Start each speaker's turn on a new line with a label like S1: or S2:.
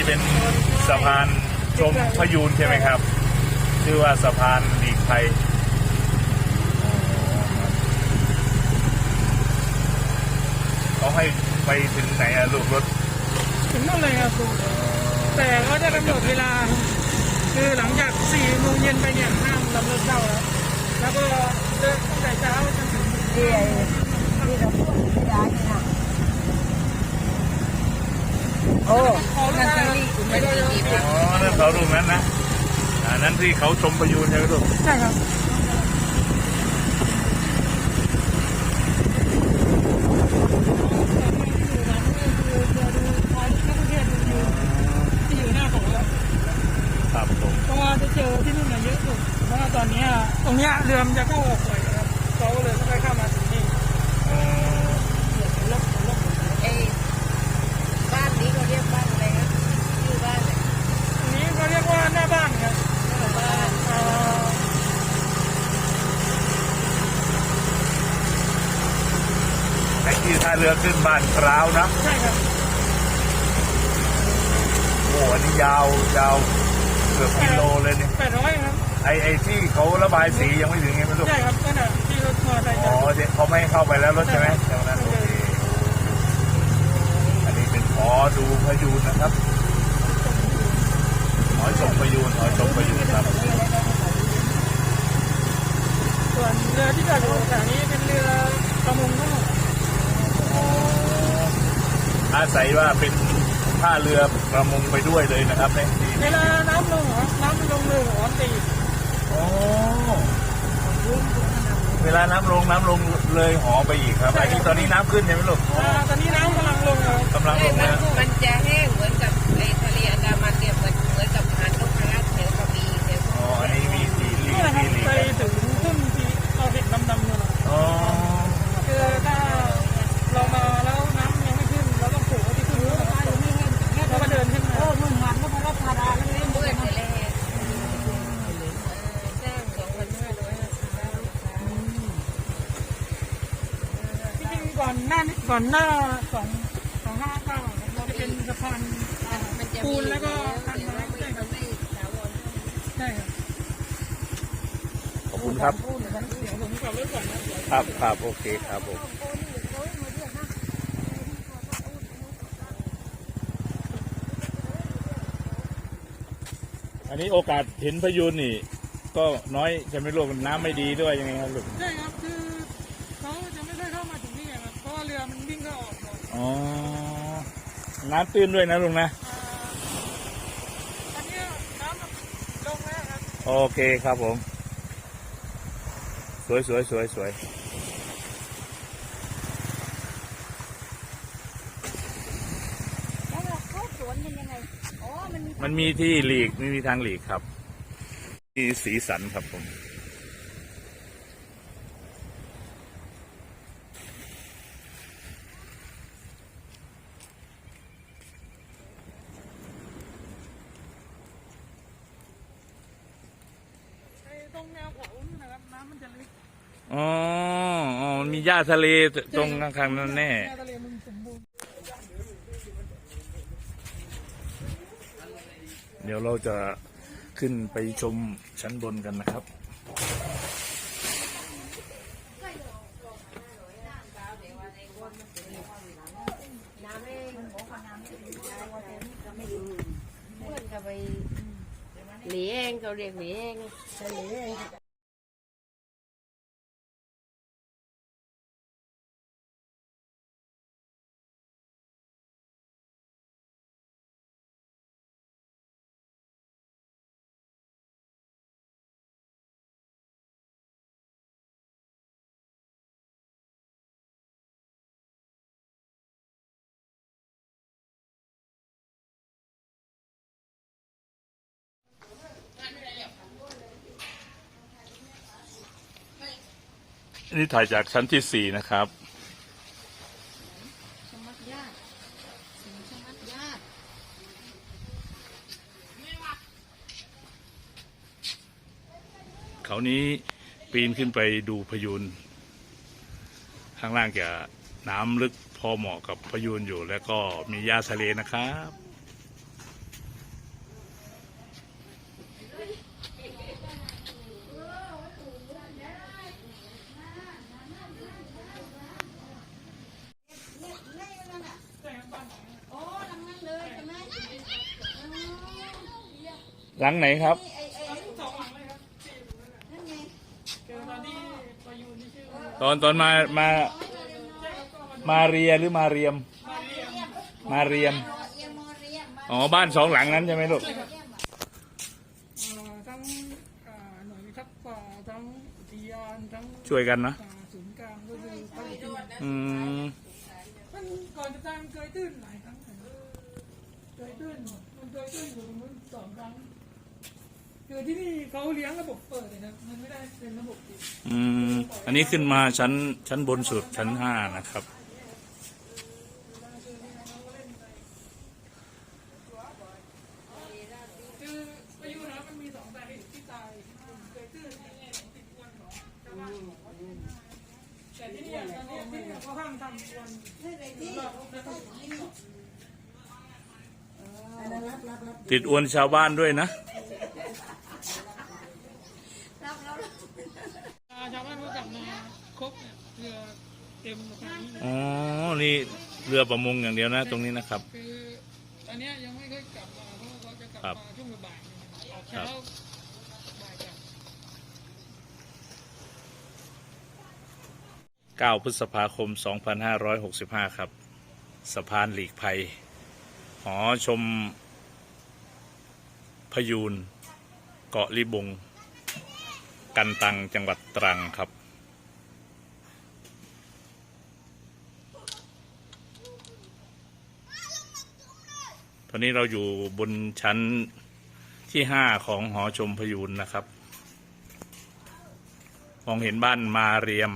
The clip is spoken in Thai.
S1: นี้เป็นสะพานชมพยูนใช่ไหมครับ ชื่อว่าสะพานหลีกภัยเขาให้ไปถึงไหนอะลูกรถ
S2: ถึงนั่นเลยครับครูแต่เขาจะกำหนดเวลา คือหลังจาก4โมงเย็นไปเนี่ยห้ามลำรถเข้าแล้วแล้วก็เดินตั้งแต่เช้าจนถึง
S3: ที่ไอ้ที่เราพูดที่ร้านนี่นะ โอ้
S2: ขอลูกค้าไม่ได้เลย
S1: อ๋อนั่นเขาลูกนั้นนะอันนั้นที่เขาชมพยูนใช่ไหมลูก
S2: ใช่ครับที่อยู่หน้าของเรา
S1: ครับผม
S2: เพราะว่าจะเจอที่นู่นน่ะเยอะสุดเพราะว่าตอนเนี้ยตรงเนี้ยเรือมันจะเข้าออกบ่อยนะครับเขาก็เลยไม่ค่อยเข้ามาถึงนี่
S1: อ๋อ
S2: ลบลบ
S3: ไอ้บ้านนี้เขาเรียกบ้านอะไรนะชื่อบ้านอะไร
S2: ตรงนี้เขาเรียกว่าหน้าบ้านครับ
S3: บ้าน
S2: เอ่อ
S1: ไอ้ที่ท่าเรือขึ้นบ้านพร้าวนะ
S2: ใช่ครับ
S1: โอ้อันนี้ยาวยาวเกือบกิโลเลยเนี่ย
S2: แปดร้อยครับ
S1: ไอ้ไอ้ที่เขาระบายสียังไม่ถึงไงไม่รู้
S2: ใช่ครับนั่นแหะที่รถมอเตอร์ไซค์
S1: อ๋อ
S2: จอด
S1: เดี๋ยวเขาไม่ให้เข้าไปแล้วรถใช่ไหมเดี๋ยวนั้นโอเคอันนี้เป็นหอดูพยูนนะครับหอชมพยูนหอชมพยูนครับ
S2: ส่วนเรือที่จอดอยู่แถวนี้เป็นเรือประมงทั้งหมด
S1: อ๋ออา ศัยว่าเป็นท่าเรือประมงไปด้วยเลยนะครับเนี่ยดี
S2: เวลาน้ำลงเหรอน้ำลงเรือหัวตี
S1: อ๋อเวลาน้ำลงน้ำลงเลยหอไปอีกครับอันนี้ตอนนี้น้ำขึ้นใช่ไหมลูก
S2: อ่าตอนนี้น้ำกำลังลงครับ
S1: กำลังลง
S3: มัน
S1: นะ
S3: มันจะแห้งเหมือนกับไอ้ทะเลอันดามันเนี่ยเหมือนเหมือนกับหาดนกกระราดแถวกระบี่แถว
S1: อ๋ออันนี้มีสีลี
S2: นี่แหละครั
S1: สี
S2: บ
S1: ลี
S2: ไปถึง ก่
S3: อนห
S2: น้านี้ก่อนหน้าสองสองห้าเก้าเราจะเป็นสะพานอ่า
S3: มันจะ
S2: ปู
S3: มี
S2: นแล้วก็
S3: แต่
S2: คันไม้
S3: ว่าไม่
S2: ใช่ครับ
S3: ไม่ถาวร
S2: ใช่ครับ
S1: ขอบคุณครับ
S3: พูดเหมือนกัน
S2: เดี๋ยวผมกลับรถก่อนนะเดี๋ยว
S1: ครับครับโอเคครับผมอันนี้โอกาสเห็นพยูนนี่ ก็น้อยใช่ไหมลูกน้ำไม่ดีด้วยยังไงครับลูก
S2: ใช่ครับคือ ออกบ่อย
S1: อ๋อ น้ำตื้นด้วยนะลุงนะ
S2: อ่าอันเนี้ยน้ำมันลงแล้วครับ
S1: โอเคครับผม สวยสวยสวยสวย
S3: แล้วเขาสวนเป็นยังไง อ๋อ มันมี
S1: มันมีที่หลีกไม่มีทางหลีกครับมีสีสันครับผม
S2: ไอ้ตรงแนวเขานู่นนะครับน้ำมันจะลึก
S1: อ๋ออ๋อมันมีหญ้าทะเลตรงข้างๆนั่นแน่
S2: แนวทะเลมันสมบูรณ์
S1: เดี๋ยวเราจะขึ้นไปชมชั้นบนกันนะครับ
S3: เองบอกว่าน้ำไม่ดีนะว่าแต่นี่ก็ไม่ดีเอนก็ไปหลีเองเขาเรียกหลีเองจะหลี
S1: นี่ถ่ายจากชั้นที่สี่นะครับ
S3: สมัครญาติสมัครญาติ
S1: เขานี้ปีนขึ้นไปดูพยูนข้างล่างจะน้ำลึกพอเหมาะกับพยูนอยู่ แล้วก็มีหญ้าทะเลนะครับ หลังไหนครับ
S2: ตอน
S1: ตอนมามา มาเรียหรือมาเรียม มาเรียม อ๋อบ้านสองหลังนั้นใช่ไหมลูก
S2: ทั้งหน่วยทักษ์ป่าทั้งอุทยานทั้ง
S1: ช่วยกันนะ
S2: ศูนย์กลางก็คือพระอุทยาน
S1: อืม
S2: มันก่อนจะตั้งเคยตื้นหลายครั้งเคยตื้นมันเคยตื้นอยู่ตรงนู้นสองครั้ง คือที่นี่เขาเลี้ยงระบบเปิดเลยนะมันไม่ได้เป็นระบบปิด
S1: อืม อันนี้ขึ้นมาชั้นชั้นบนสุดชั้นห้านะครับ
S2: คืออายุนะมันมีสองสาเหตุที่ตายเคยตื้นติดอวนของชาวบ้านแต่ที่นี่ตอนนี้ที่นี่เขาห้ามทำอวนแบบแล้วก็
S1: ติดอวนชาวบ้านด้วยนะ
S2: ชาวบ้านเขาจับมาครบเนี่ยเรือเต็มขนาดนี้
S1: อ๋อ นี่เรือประมงอย่างเดียวนะตรงนี้นะครับ
S2: คืออันเนี้ยยังไม่เคยกลับมาเพราะว่าเขาจะกลับ
S1: ครับ
S2: มาช่วงบ่ายๆออก
S1: ครั
S2: เช้า
S1: บ
S2: บ่ายกลับ
S1: 9 พฤษภาคม 2565 ครับ สะพานหลีกภัย หอชมพยูน เกาะลิบง กันตังจังหวัดตรังครับ ตอนนี้เราอยู่บนชั้นที่ห้าของหอชมพยูนนะครับ มองเห็นบ้านมาเรียม